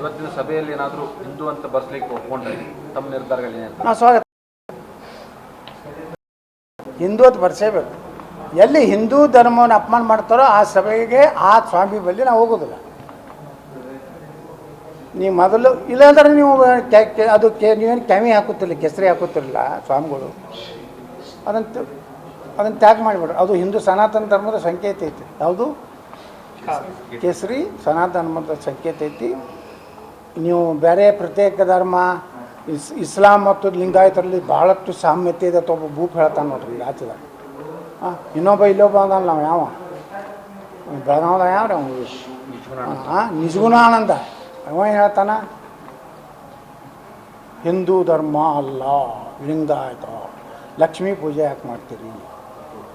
ಇವತ್ತಿನ ಸಭೆಯಲ್ಲಿ ಏನಾದರೂ ಹಿಂದೂ ಅಂತ ಬರ್ಸ್ಲಿಕ್ಕೆ ಒಪ್ಕೊಂಡ್ರೆ ತಮ್ಮ ನಿರ್ಧಾರಗಳೇನು ಸ್ವಾಗತ. ಹಿಂದೂ ಅಂತ ಬರ್ಸೇಬೇಕು. ಎಲ್ಲಿ ಹಿಂದೂ ಧರ್ಮವನ್ನು ಅಪಮಾನ ಮಾಡ್ತಾರೋ ಆ ಸಭೆಗೆ ಆ ಸ್ವಾಮಿ ಬಳಿ ನಾವು ಹೋಗೋದಿಲ್ಲ. ನೀವು ಮೊದಲು, ಇಲ್ಲಾಂದ್ರೆ ನೀವು ಅದು ನೀವೇನು ಕೆಮಿ ಹಾಕುತ್ತಿರಲಿಲ್ಲ, ಕೆಸರಿ ಹಾಕುತ್ತಿರಲಿಲ್ಲ ಸ್ವಾಮಿಗಳು? ಅದಂತ ಅದನ್ನು ತ್ಯಾಗ ಮಾಡಿಬಿಡ್ರಿ. ಅದು ಹಿಂದೂ ಸನಾತನ ಧರ್ಮದ ಸಂಕೇತ ಐತಿ. ಯಾವುದು? ಕೇಸರಿ ಸನಾತನ ಧರ್ಮದ ಸಂಕೇತ ಐತಿ. ನೀವು ಬೇರೆ ಪ್ರತ್ಯೇಕ ಧರ್ಮ, ಇಸ್, ಇಸ್ಲಾಂ ಮತ್ತು ಲಿಂಗಾಯತರಲ್ಲಿ ಭಾಳಷ್ಟು ಸಾಮ್ಯತೆ ಇದೆ ಅಥವಾ ಒಬ್ಬ ಭೂಪ್ ಹೇಳ್ತಾನೆ ನೋಡ್ರಿ ರಾಜ್ಯದಾಗ ಹಾಂ ಇನ್ನೊಬ್ಬ ಇಲ್ಲೊಬ್ಬ ಅಂದಲ್ಲ ನಾವು ಯಾವ? ಬೆಳಗಾವ್ದ ಯಾವ ರೀ ಅವ್ನು? ಹಾಂ ನಿಜಗುಣಾನಂದ. ಅವ ಏನು ಹೇಳ್ತಾನ? ಹಿಂದೂ ಧರ್ಮ ಅಲ್ಲ ಲಿಂಗಾಯತ ಲಕ್ಷ್ಮೀ ಪೂಜೆ ಯಾಕೆ ಮಾಡ್ತೀರಿ?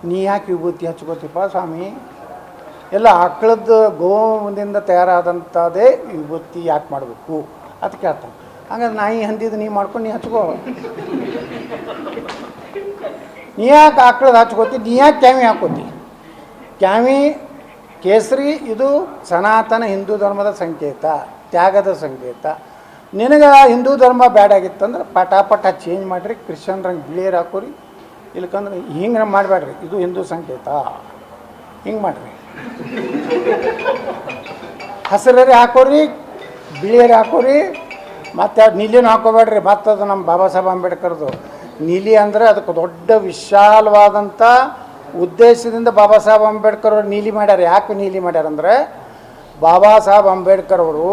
ನೀ ಯಾಕೆ ವಿಭೂತಿ ಹಚ್ಕೋತಿಪ್ಪ ಸ್ವಾಮಿ? ಎಲ್ಲ ಆಕಳದ ಗೋವಿಂದ ತಯಾರಾದಂಥದ್ದೇ ವಿಭೂತಿ ಯಾಕೆ ಮಾಡಬೇಕು ಅಂತ ಕೇಳ್ತಾನೆ ಹಂಗಾದ್ರೆ ನಾಯಿ ಹಂದಿದ್ದು ನೀ ಮಾಡ್ಕೊಂಡು ನೀ ಹಚ್ಕೋ. ನೀ ಯಾಕೆ ಆಕಳದ ಹಚ್ಕೋತಿ? ನೀ ಯಾಕೆ ಕ್ಯಾಮಿ ಹಾಕೋತಿ? ಕ್ಯಾಮಿ, ಕೇಸರಿ, ಇದು ಸನಾತನ ಹಿಂದೂ ಧರ್ಮದ ಸಂಕೇತ, ತ್ಯಾಗದ ಸಂಕೇತ. ನಿನಗೆ ಹಿಂದೂ ಧರ್ಮ ಬ್ಯಾಡ್ ಆಗಿತ್ತಂದ್ರೆ ಪಟಾಪಟ ಚೇಂಜ್ ಮಾಡಿರಿ ಕ್ರಿಶ್ಚಿಯನ್ ರಂಗ್ ಬಿಳಿಯರ್ ಹಾಕೋರಿ. ಇಲ್ಕಂದ್ರೆ ಹಿಂಗೆ ಮಾಡಬೇಡ್ರಿ ಇದು ಹಿಂದೂ ಸಂಕೇತ. ಹಿಂಗೆ ಮಾಡಿರಿ. ಹಸಿರರಿ ಹಾಕೋರಿ, ಬಿಳಿಯರಿ ಹಾಕೋರಿ, ಮತ್ತು ಅದು ನೀಲಿನೂ ಹಾಕೋಬೇಡ್ರಿ. ಮತ್ತು ಅದು ನಮ್ಮ ಬಾಬಾ ಸಾಹೇಬ್ ಅಂಬೇಡ್ಕರ್ದು. ನೀಲಿ ಅಂದರೆ ಅದಕ್ಕೆ ದೊಡ್ಡ ವಿಶಾಲವಾದಂಥ ಉದ್ದೇಶದಿಂದ ಬಾಬಾ ಸಾಹೇಬ್ ಅಂಬೇಡ್ಕರ್ ಅವರು ನೀಲಿ ಮಾಡ್ಯಾರ. ಯಾಕೆ ನೀಲಿ ಮಾಡ್ಯಾರ ಅಂದರೆ, ಬಾಬಾ ಸಾಹೇಬ್ ಅಂಬೇಡ್ಕರ್ ಅವರು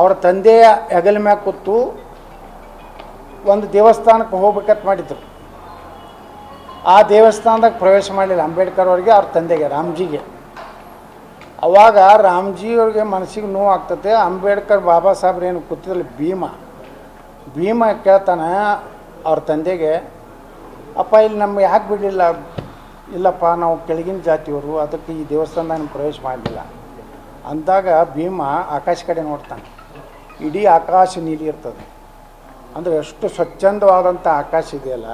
ಅವ್ರ ತಂದೆಯ ಹೆಗಲ ಮ್ಯಾಗ ಕೂತು ಒಂದು ದೇವಸ್ಥಾನಕ್ಕೆ ಹೋಗ್ಬೇಕಂತ ಮಾಡಿದ್ರು. ಆ ದೇವಸ್ಥಾನದಾಗ ಪ್ರವೇಶ ಮಾಡಲಿಲ್ಲ. ಅಂಬೇಡ್ಕರ್ ಅವ್ರಿಗೆ ಅವ್ರ ತಂದೆಗೆ, ರಾಮ್ಜಿಗೆ. ಅವಾಗ ರಾಮ್ಜಿ ಅವ್ರಿಗೆ ಮನಸ್ಸಿಗೆ ನೋವು ಆಗ್ತತೆ. ಅಂಬೇಡ್ಕರ್ ಬಾಬಾ ಸಾಹೇಬ್ರು ಏನು ಕೂತಿದ್ರಲ್ಲಿ ಭೀಮ. ಭೀಮ ಕೇಳ್ತಾನೆ ಅವ್ರ ತಂದೆಗೆ, ಅಪ್ಪ, ಇಲ್ಲಿ ನಮ್ಗೆ ಯಾಕೆ ಬಿಡಲಿಲ್ಲ? ಇಲ್ಲಪ್ಪ, ನಾವು ಕೆಳಗಿನ ಜಾತಿಯವರು, ಅದಕ್ಕೆ ಈ ದೇವಸ್ಥಾನದಾಗ ಪ್ರವೇಶ ಮಾಡಲಿಲ್ಲ. ಅಂದಾಗ ಭೀಮ ಆಕಾಶ ಕಡೆ ನೋಡ್ತಾನೆ. ಇಡೀ ಆಕಾಶ ನೀಲಿ ಇರ್ತದೆ. ಅಂದರೆ ಎಷ್ಟು ಸ್ವಚ್ಛಂದವಾದಂಥ ಆಕಾಶ ಇದೆಯಲ್ಲ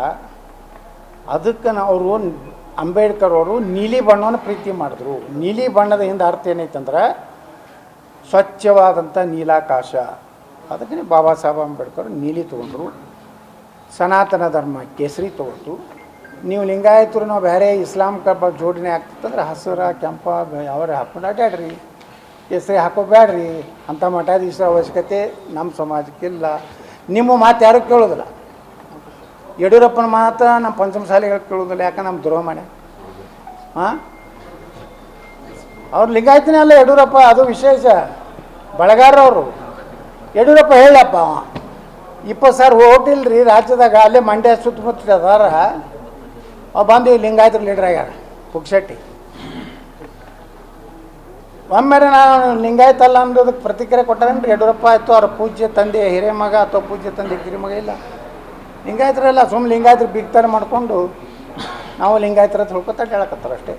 ಅದಕ್ಕೆ ಅವರು ಅಂಬೇಡ್ಕರ್ ಅವರು ನೀಲಿ ಬಣ್ಣವನ್ನು ಪ್ರೀತಿ ಮಾಡಿದ್ರು. ನೀಲಿ ಬಣ್ಣದ ಹಿಂದೆ ಅರ್ಥ ಏನೈತಂದ್ರೆ ಸ್ವಚ್ಛವಾದಂಥ ನೀಲಾಕಾಶ. ಅದಕ್ಕೆ ಬಾಬಾ ಸಾಹೇಬ್ ಅಂಬೇಡ್ಕರ್ ನೀಲಿ ತೊಗೊಂಡ್ರು. ಸನಾತನ ಧರ್ಮ ಕೇಸರಿ ತೊಗೊಂಡ್ರು. ನೀವು ಲಿಂಗಾಯತರು, ನಾವು ಬೇರೆ ಇಸ್ಲಾಂ ಕಬ್ಬ ಜೋಡಣೆ ಆಗ್ತಿತ್ತಂದ್ರೆ ಹಸಿರ, ಕೆಂಪ ಯಾವ್ರೆ ಹಾಕೊಂಡು ಅಡ್ಡಾಡ್ರಿ ಕೇಸರಿ ಹಾಕೋಬೇಡ್ರಿ. ಅಂಥ ಮಠಾಧೀಶರ ಅವಶ್ಯಕತೆ ನಮ್ಮ ಸಮಾಜಕ್ಕಿಲ್ಲ ನಿಮ್ಮ ಮಾತು ಯಾರೂ ಕೇಳೋದಿಲ್ಲ. ಯಡಿಯೂರಪ್ಪನ ಮಾತ್ರ ನಮ್ಮ ಪಂಚಮ ಶಾಲೆಗಳು ಕೇಳೋದಿಲ್ಲ ಯಾಕೆ ನಮ್ಮ ದ್ರೋಹ ಮಾಡ್ಯ ಹಾಂ ಅವ್ರು ಲಿಂಗಾಯತನೇ ಅಲ್ಲ ಯಡಿಯೂರಪ್ಪ, ಅದು ವಿಶೇಷ. ಬಳಗಾರವರು ಯಡಿಯೂರಪ್ಪ ಹೇಳಪ್ಪ ಅವ, ಇಪ್ಪತ್ತು ಸಾವಿರ ರೀ ರಾಜ್ಯದಾಗ, ಅಲ್ಲೇ ಮಂಡ್ಯ ಸುತ್ತಮುತ್ತ ಅದಾರ. ಅವ ಬಂದು ಲಿಂಗಾಯತರ ಲೀಡರ್ ಆಗ್ಯಾರ ಪುಕ್ಷಟ್ಟಿ ಒಮ್ಮೆ ನಾನು ಲಿಂಗಾಯತ ಅಲ್ಲ ಅನ್ನೋದಕ್ಕೆ ಪ್ರತಿಕ್ರಿಯೆ ಕೊಟ್ಟಾರೇನ್ರಿ? ಯಡಿಯೂರಪ್ಪ ಆಯಿತು, ಅವ್ರ ಪೂಜ್ಯ ತಂದೆ ಹಿರಿಯ ಮಗ ಅಥವಾ ಪೂಜ್ಯ ತಂದೆ ಕಿರಿಮಗ ಇಲ್ಲ. ಲಿಂಗಾಯತರೆಲ್ಲ ಸುಮ್ಮನೆ ಲಿಂಗಾಯತರು ಬಿಗ್ತಾರೆ ಮಾಡಿಕೊಂಡು ನಾವು ಲಿಂಗಾಯತರ ತಿಳ್ಕೊತ ಹೇಳಕತ್ತಾರ ಅಷ್ಟೇ.